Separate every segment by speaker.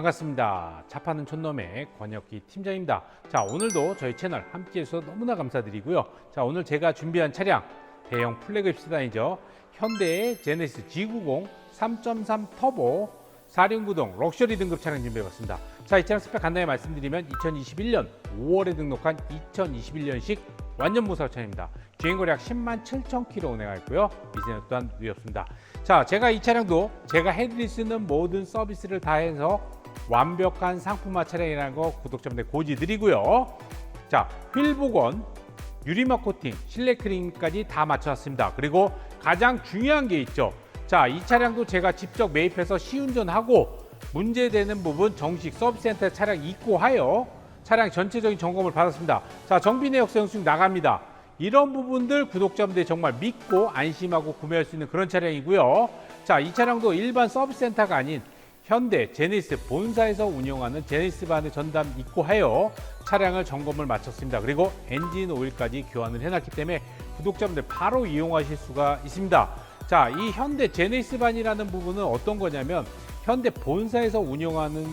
Speaker 1: 반갑습니다. 차 파는 촌놈의 권혁기 팀장입니다. 자, 오늘도 저희 채널 함께 해주셔서 너무나 감사드리고요. 자, 오늘 제가 준비한 차량 대형 플래그십 세단이죠. 현대의 제네시스 G90 3.3 터보 4륜구동 럭셔리 등급 차량 준비해봤습니다. 자, 이 차량 스펙 간단히 말씀드리면 2021년 5월에 등록한 2021년식 완전 무사고 차량입니다. 주행거리 약 10만 7천 킬로 운행하였고요. 미세는 또한 누였습니다. 자, 제가 이 차량도 제가 해드릴 수 있는 모든 서비스를 다 해서 완벽한 상품화 차량이라는 거 구독자분들 고지 드리고요. 자, 휠 복원, 유리막 코팅, 실내 크림까지 다 맞춰놨습니다. 그리고 가장 중요한 게 있죠. 자, 이 차량도 제가 직접 매입해서 시운전하고 문제되는 부분 정식 서비스센터 차량 입고하여 차량 전체적인 점검을 받았습니다. 자, 정비 내역 영수증 나갑니다. 이런 부분들 구독자분들이 정말 믿고 안심하고 구매할 수 있는 그런 차량이고요. 자, 이 차량도 일반 서비스센터가 아닌 현대 제네시스 본사에서 운영하는 제네시스 반의 전담 입고하여 차량을 점검을 마쳤습니다. 그리고 엔진 오일까지 교환을 해놨기 때문에 구독자분들 바로 이용하실 수가 있습니다. 자, 이 현대 제네시스 반이라는 부분은 어떤 거냐면 현대 본사에서 운영하는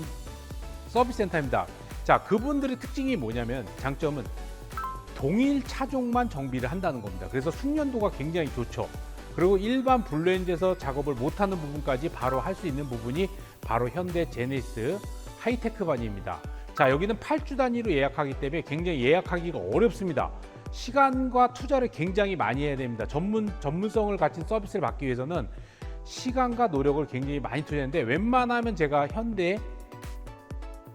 Speaker 1: 서비스 센터입니다. 자, 그분들의 특징이 뭐냐면 장점은 동일 차종만 정비를 한다는 겁니다. 그래서 숙련도가 굉장히 좋죠. 그리고 일반 블렌드에서 작업을 못하는 부분까지 바로 할 수 있는 부분이 바로 현대 제네시스 하이테크 반입니다. 자, 여기는 8주 단위로 예약하기 때문에 굉장히 예약하기가 어렵습니다. 시간과 투자를 굉장히 많이 해야 됩니다. 전문 전문성을 갖춘 서비스를 받기 위해서는 시간과 노력을 굉장히 많이 투자했는데 웬만하면 제가 현대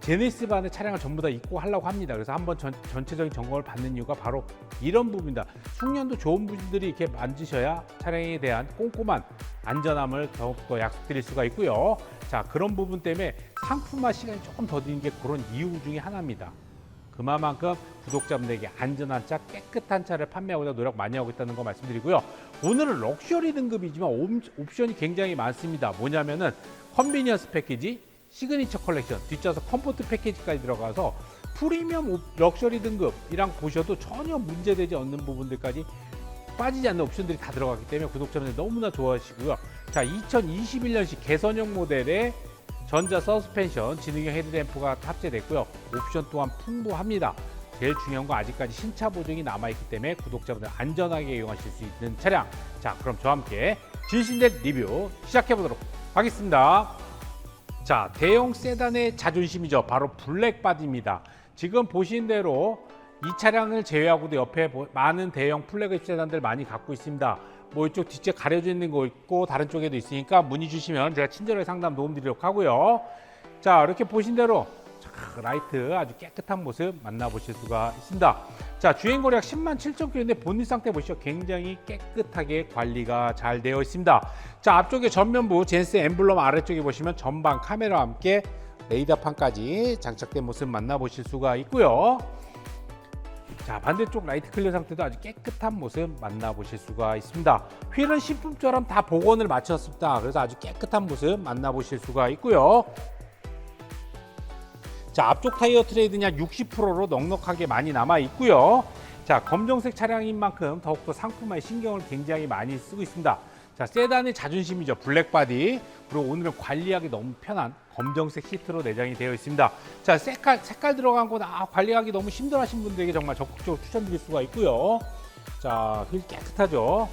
Speaker 1: 제네시스 반의 차량을 전부 다 입고 하려고 합니다. 그래서 한번 전, 전체적인 점검을 받는 이유가 바로 이런 부분입니다. 숙련도 좋은 분들이 이렇게 만지셔야 차량에 대한 꼼꼼한 안전함을 더욱더 약속드릴 수가 있고요. 자, 그런 부분 때문에 상품화 시간이 조금 더 드는 게 그런 이유 중에 하나입니다. 그만큼 구독자분들에게 안전한 차, 깨끗한 차를 판매하고자 노력 많이 하고 있다는 거 말씀드리고요. 오늘은 럭셔리 등급이지만 옵- 옵션이 굉장히 많습니다. 뭐냐면은 컨비니언스 패키지, 시그니처 컬렉션, 뒷좌석 컴포트 패키지까지 들어가서 프리미엄 옵- 럭셔리 등급이랑 보셔도 전혀 문제되지 않는 부분들까지 빠지지 않는 옵션들이 다 들어가기 때문에 구독자분들 너무나 좋아하시고요. 자, 2021년식 개선형 모델의 전자 서스펜션, 지능형 헤드램프가 탑재됐고요. 옵션 또한 풍부합니다. 제일 중요한 건 아직까지 신차 보증이 남아있기 때문에 구독자분들 안전하게 이용하실 수 있는 차량. 자, 그럼 저와 함께 진신된 리뷰 시작해 보도록 하겠습니다. 자, 대형 세단의 자존심이죠. 바로 블랙바디입니다. 지금 보신 대로 이 차량을 제외하고도 옆에 보- 많은 대형 플래그십 세단들 많이 갖고 있습니다. 뭐 이쪽 뒷째 가려져 있는 거 있고 다른 쪽에도 있으니까 문의 주시면 제가 친절하게 상담 도움 드리도록 하고요. 자, 이렇게 보신 대로 자, 라이트 아주 깨끗한 모습 만나보실 수가 있습니다. 자, 주행거리 약 10만 7천 킬로인데 본닛 상태 보시죠. 굉장히 깨끗하게 관리가 잘 되어 있습니다. 자, 앞쪽에 전면부 제네스 엠블럼 아래쪽에 보시면 전방 카메라와 함께 레이더판까지 장착된 모습 만나보실 수가 있고요. 자 반대쪽 라이트 클리어 상태도 아주 깨끗한 모습 만나보실 수가 있습니다. 휠은 신품처럼 다 복원을 마쳤습니다. 그래서 아주 깨끗한 모습 만나보실 수가 있고요. 자 앞쪽 타이어 트레이드는 약 60%로 넉넉하게 많이 남아 있고요. 자 검정색 차량인 만큼 더욱더 상품화에 신경을 굉장히 많이 쓰고 있습니다. 자 세단의 자존심이죠 블랙바디 그리고 오늘은 관리하기 너무 편한 검정색 시트로 내장이 되어 있습니다. 자 색깔 색깔 들어간 거 아, 관리하기 너무 힘들어 하신 분들에게 정말 적극적으로 추천드릴 수가 있고요. 자 휠 깨끗하죠.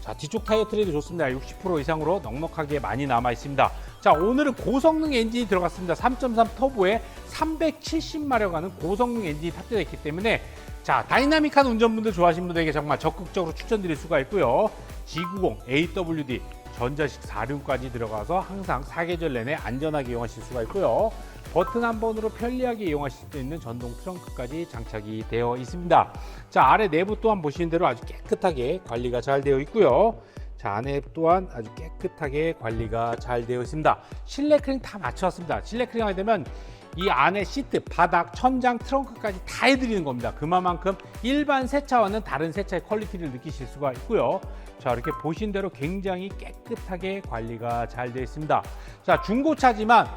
Speaker 1: 자 뒤쪽 타이어 트레이도 좋습니다. 60% 이상으로 넉넉하게 많이 남아 있습니다. 자 오늘은 고성능 엔진이 들어갔습니다. 3.3 터보에 370마력 하는 고성능 엔진이 탑재되어 있기 때문에 자 다이나믹한 운전분들 좋아하시는 분들에게 정말 적극적으로 추천드릴 수가 있고요. G90 AWD 전자식 4륜까지 들어가서 항상 사계절 내내 안전하게 이용하실 수가 있고요. 버튼 한 번으로 편리하게 이용하실 수 있는 전동 트렁크까지 장착이 되어 있습니다. 자 아래 내부 또한 보시는 대로 아주 깨끗하게 관리가 잘 되어 있고요. 자 안에 또한 아주 깨끗하게 관리가 잘 되어 있습니다. 실내 크링 다 맞춰왔습니다. 실내 크링 하게 되면 이 안에 시트, 바닥, 천장, 트렁크까지 다 해드리는 겁니다. 그만큼 일반 세차와는 다른 세차의 퀄리티를 느끼실 수가 있고요. 자 이렇게 보신 대로 굉장히 깨끗하게 관리가 잘 되어 있습니다. 자 중고차지만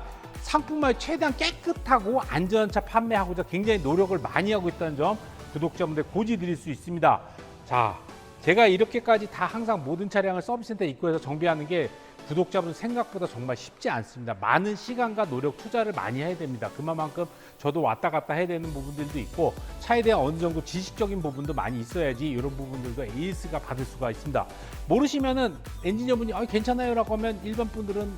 Speaker 1: 상품을 최대한 깨끗하고 안전한 차 판매하고자 굉장히 노력을 많이 하고 있다는 점 구독자분들 고지 드릴 수 있습니다. 자, 제가 이렇게까지 다 항상 모든 차량을 서비스센터에 입고해서 정비하는 게 구독자분 생각보다 정말 쉽지 않습니다. 많은 시간과 노력 투자를 많이 해야 됩니다. 그만큼 저도 왔다 갔다 해야 되는 부분들도 있고 차에 대한 어느 정도 지식적인 부분도 많이 있어야지 이런 부분들도 AS가 받을 수가 있습니다. 모르시면은 엔지니어분이 아, 괜찮아요라고 하면 일반 분들은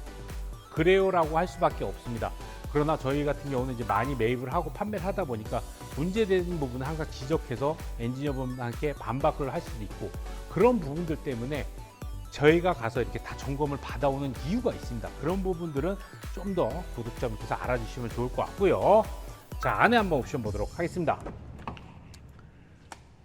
Speaker 1: 그래요라고 할 수밖에 없습니다. 그러나 저희 같은 경우는 이제 많이 매입을 하고 판매를 하다 보니까 문제되는 부분을 항상 지적해서 엔지니어분한테 반박을 할 수도 있고 그런 부분들 때문에 저희가 가서 이렇게 다 점검을 받아오는 이유가 있습니다. 그런 부분들은 좀 더 구독자분께서 알아주시면 좋을 것 같고요. 자, 안에 한번 옵션 보도록 하겠습니다.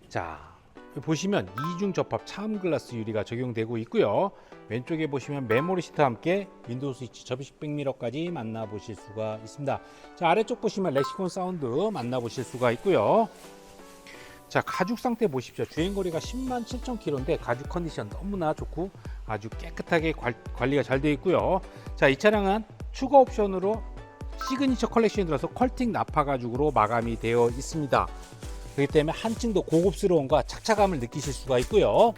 Speaker 1: 자, 보시면 이중 접합 차음 글라스 유리가 적용되고 있고요. 왼쪽에 보시면 메모리 시트와 함께 윈도우 스위치 접이식 백미러까지 만나보실 수가 있습니다. 자, 아래쪽 보시면 레시콘 사운드 만나보실 수가 있고요. 자 가죽 상태 보십시오 주행거리가 10만 7천 킬로인데 가죽 컨디션 너무나 좋고 아주 깨끗하게 관, 관리가 잘 되어 있고요 자 이 차량은 추가 옵션으로 시그니처 컬렉션이 들어서 컬팅 나파 가죽으로 마감이 되어 있습니다 그렇기 때문에 한층 더 고급스러움과 착착감을 느끼실 수가 있고요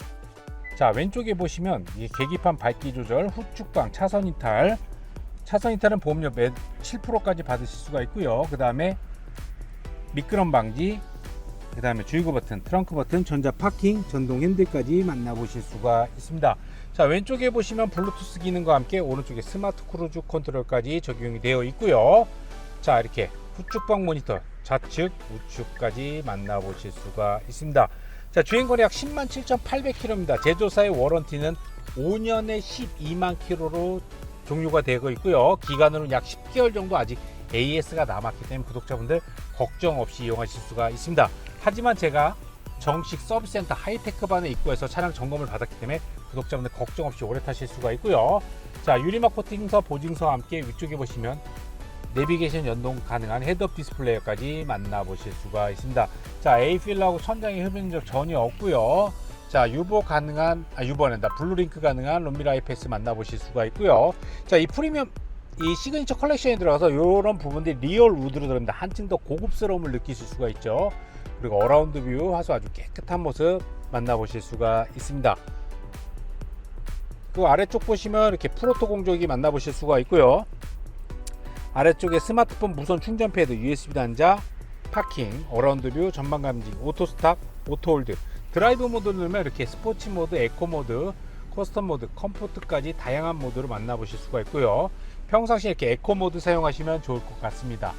Speaker 1: 자 왼쪽에 보시면 이 계기판 밝기 조절 후축방 차선 이탈 차선 이탈은 보험료 7%까지 받으실 수가 있고요 그 다음에 미끄럼 방지 그 다음에 주유구 버튼, 트렁크 버튼, 전자 파킹, 전동 핸들까지 만나보실 수가 있습니다. 자 왼쪽에 보시면 블루투스 기능과 함께 오른쪽에 스마트 크루즈 컨트롤까지 적용이 되어 있고요. 자 이렇게 후축방 모니터, 좌측, 우측까지 만나보실 수가 있습니다. 자 주행거리 약 10만 7,800km입니다. 제조사의 워런티는 5년에 12만 km로 종료가 되고 있고요. 기간으로는 약 10개월 정도 아직 AS가 남았기 때문에 구독자분들 걱정 없이 이용하실 수가 있습니다. 하지만 제가 정식 서비스센터 하이테크반에 입고해서 차량 점검을 받았기 때문에 구독자분들 걱정 없이 오래 타실 수가 있고요. 자 유리막 코팅서 보증서와 함께 위쪽에 보시면 내비게이션 연동 가능한 헤드업 디스플레이까지 만나보실 수가 있습니다. 자 A필러하고 천장에 흡연 적 전혀 없고요. 자 유보 가능한 아 유보 아니다 블루링크 가능한 롬미라이 패스 만나보실 수가 있고요. 자 이 프리미엄 이 시그니처 컬렉션에 들어가서 이런 부분들이 리얼 우드로 들어갑니다. 한층 더 고급스러움을 느끼실 수가 있죠. 그리고 어라운드 뷰 화수 아주 깨끗한 모습 만나보실 수가 있습니다. 그 아래쪽 보시면 이렇게 프로토 공조기 만나보실 수가 있고요. 아래쪽에 스마트폰 무선 충전 패드, USB 단자, 파킹, 어라운드 뷰, 전방 감지, 오토 스탑, 오토 홀드, 드라이브 모드 누르면 이렇게 스포츠 모드, 에코 모드, 커스텀 모드, 컴포트까지 다양한 모드로 만나보실 수가 있고요. 평상시에 이렇게 에코 모드 사용하시면 좋을 것 같습니다.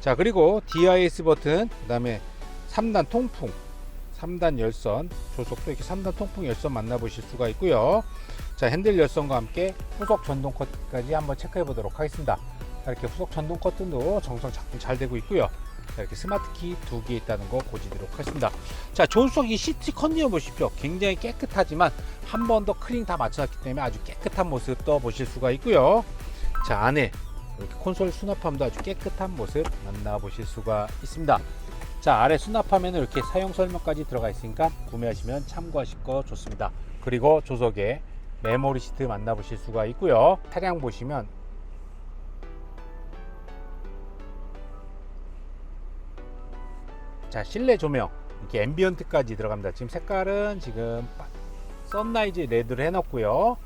Speaker 1: 자, 그리고 DIS 버튼, 그 다음에 3단 통풍, 3단 열선, 조속도 이렇게 3단 통풍 열선 만나보실 수가 있고요. 자, 핸들 열선과 함께 후속 전동 커튼까지 한번 체크해 보도록 하겠습니다. 자, 이렇게 후속 전동 커튼도 정성 작동 잘 되고 있고요. 자, 이렇게 스마트 키 두 개 있다는 거 고지도록 하겠습니다. 자, 조수석 이 시트 컨디션 보십시오. 굉장히 깨끗하지만 한 번더 클링 다 맞춰놨기 때문에 아주 깨끗한 모습 떠 보실 수가 있고요. 자, 안에 이렇게 콘솔 수납함도 아주 깨끗한 모습 만나보실 수가 있습니다. 자 아래 수납함에는 이렇게 사용 설명까지 들어가 있으니까 구매하시면 참고하실 거 좋습니다. 그리고 조석에 메모리 시트 만나보실 수가 있고요. 차량 보시면 자 실내 조명 이렇게 앰비언트까지 들어갑니다. 지금 색깔은 지금 선라이즈 레드를 해놨고요.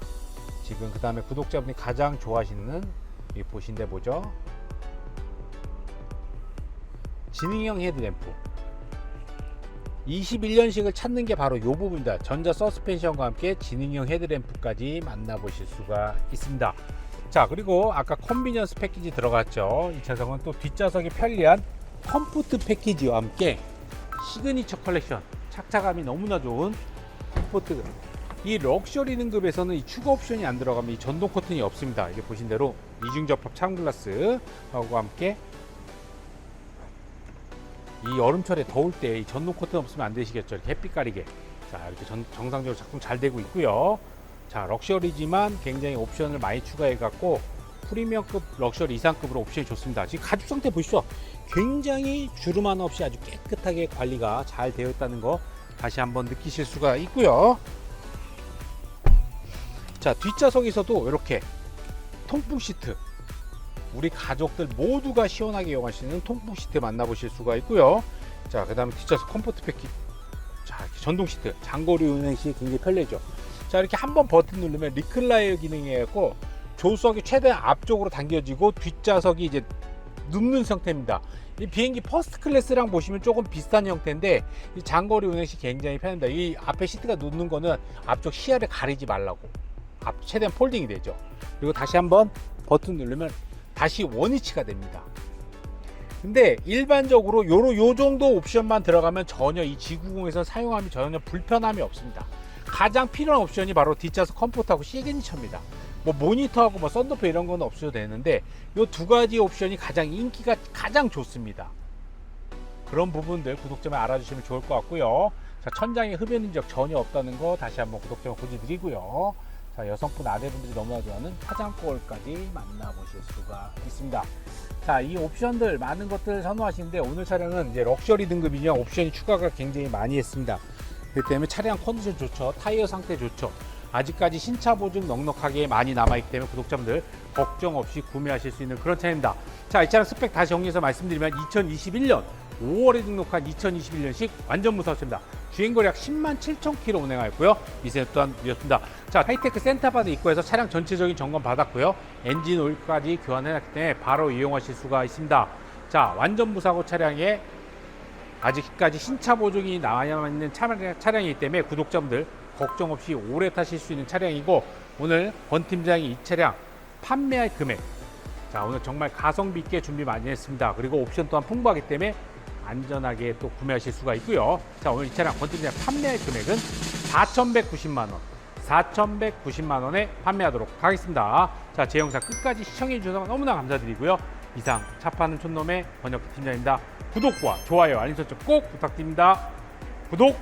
Speaker 1: 지금 그 다음에 구독자분이 가장 좋아하시는 이 보신데 뭐죠? 지능형 헤드램프 21년식을 찾는 게 바로 이 부분입니다 전자 서스펜션과 함께 지능형 헤드램프까지 만나보실 수가 있습니다 자 그리고 아까 컨비니언스 패키지 들어갔죠 이 차량은 또 뒷좌석이 편리한 컴포트 패키지와 함께 시그니처 컬렉션 착착감이 너무나 좋은 컴포트 이 럭셔리 등급에서는 이 추가 옵션이 안 들어가면 이 전동 커튼이 없습니다 이게 보신 대로 이중 접합 창 글라스하고 함께 이 여름철에 더울 때 이 전동 코튼 없으면 안 되시겠죠. 이렇게 햇빛 가리게. 자, 이렇게 전, 정상적으로 작동 잘 되고 있고요. 자, 럭셔리지만 굉장히 옵션을 많이 추가해 갖고 프리미엄급 럭셔리 이상급으로 옵션이 좋습니다. 지금 가죽 상태 보시죠. 굉장히 주름 하나 없이 아주 깨끗하게 관리가 잘 되어 있다는 거 다시 한번 느끼실 수가 있고요. 자, 뒷좌석에서도 이렇게 통풍 시트 우리 가족들 모두가 시원하게 이용할 수 있는 통풍 시트 만나보실 수가 있고요. 자, 그 다음에 뒷좌석 컴포트 패키. 자, 전동 시트. 장거리 운행 시 굉장히 편리죠. 자 이렇게 한번 버튼 누르면 리클라이어 기능이 있고 조수석이 최대한 앞쪽으로 당겨지고 뒷좌석이 이제 눕는 상태입니다. 이 비행기 퍼스트 클래스랑 보시면 조금 비슷한 형태인데 이 장거리 운행 시 굉장히 편합니다. 이 앞에 시트가 눕는 거는 앞쪽 시야를 가리지 말라고 앞 최대한 폴딩이 되죠. 그리고 다시 한번 버튼 누르면 다시 원위치가 됩니다. 근데 일반적으로 요로 요 정도 옵션만 들어가면 전혀 이 G90에서 사용함이 전혀 불편함이 없습니다. 가장 필요한 옵션이 바로 뒷좌석 컴포트하고 시그니처입니다. 뭐 모니터하고 뭐 썬더페 이런 건 없어도 되는데 요두 가지 옵션이 가장 인기가 가장 좋습니다. 그런 부분들 구독자만 알아주시면 좋을 것 같고요. 자, 천장에 흡연 인적 전혀 없다는 거 다시 한번 구독자만 고지드리고요. 자, 여성분 아내분들이 너무나 좋아하는 화장 거울까지 만나보실 수가 있습니다. 자, 이 옵션들 많은 것들 선호하시는데 오늘 차량은 이제 럭셔리 등급이냐 옵션이 추가가 굉장히 많이 했습니다. 그렇기 때문에 차량 컨디션 좋죠. 타이어 상태 좋죠. 아직까지 신차 보증 넉넉하게 많이 남아있기 때문에 구독자분들 걱정 없이 구매하실 수 있는 그런 차량입니다. 자, 이 차량 스펙 다시 정리해서 말씀드리면 2021년 5월에 등록한 2021년식 완전 무사업입니다. 주행거리 약 10만 7천 킬로 운행하였고요. 미세 또한 이었습니다. 자, 하이테크 센터바드 입구에서 차량 전체적인 점검 받았고요. 엔진 오일까지 교환해놨기 때문에 바로 이용하실 수가 있습니다. 자, 완전 무사고 차량에 아직까지 신차 보증이 나와야만 있는 차량, 차량이기 때문에 구독자분들 걱정 없이 오래 타실 수 있는 차량이고 오늘 권 팀장이 이 차량 판매할 금액. 자 오늘 정말 가성비 있게 준비 많이 했습니다. 그리고 옵션 또한 풍부하기 때문에 안전하게 또 구매하실 수가 있고요. 자 오늘 이 차량 권 팀장 판매할 금액은 4,190만 원. 4,190만 원에 판매하도록 하겠습니다. 자 제 영상 끝까지 시청해 주셔서 너무나 감사드리고요. 이상 차 파는 촌놈의 번역 팀장입니다. 구독과 좋아요 알림 설정 꼭 부탁드립니다. 구독